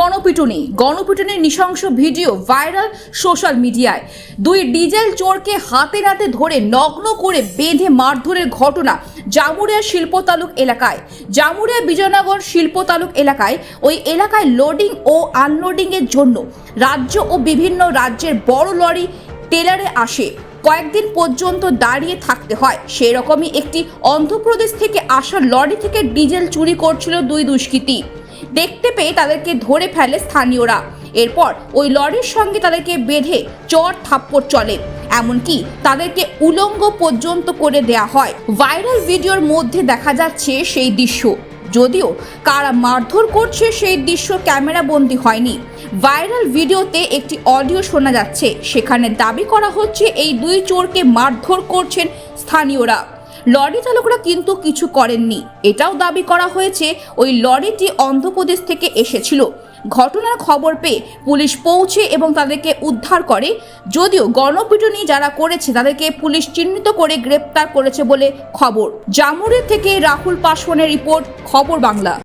গণপিটুনি। গণপিটুনির নৃশংস video viral social মিডিয়ায়। দুই ডিজেল চোরকে হাতে নাতে ধরে নগ্ন করে বেঁধে মারধরের ঘটনা জামুরিয়া শিল্প তালুক এলাকায়। জামুরিয়া বিজয়নগর শিল্প তালুক এলাকায় ওই এলাকায় লোডিং ও আনলোডিংয়ের জন্য রাজ্য ও বিভিন্ন রাজ্যের বড় লরি টেলারে আসে। কয়েকদিন পর্যন্ত দাঁড়িয়ে থাকতে হয়। সেই রকমই একটি অন্ধ্রপ্রদেশ থেকে আসা লরি থেকে ডিজেল চুরি করছিল দুই দুষ্কৃতী। দেখতে পেয়ে তাদেরকে ধরে ফেলে স্থানীয়রা। এরপর ওই লরির সঙ্গে তাদেরকে বেঁধে চর থাপ্পড় চলে। এমনকি তাদেরকে উলঙ্গ পর্যন্ত করে দেয়া হয়। ভাইরাল ভিডিওর মধ্যে দেখা যাচ্ছে সেই দৃশ্য। যদিও কারা মারধর করছে সেই দৃশ্য ক্যামেরা বন্দি হয়নি। ভাইরাল ভিডিওতে একটি অডিও শোনা যাচ্ছে। সেখানে দাবি করা হচ্ছে এই দুই চোরকে মারধর করছেন স্থানীয়রা। লরি চালকরা কিন্তু কিছু করেননি। এটাও দাবি করা হয়েছে, ওই লরিটি অন্ধ্রপ্রদেশ থেকে এসেছিল। ঘটনার খবর পেয়ে পুলিশ পৌঁছে এবং তাদেরকে উদ্ধার করে। যদিও গণপিটুনি যারা করেছে, তাদেরকে পুলিশ চিহ্নিত করে গ্রেপ্তার করেছে বলে খবর। জামুরি থেকে রাহুল পাশওয়ানের রিপোর্ট, খবর বাংলা।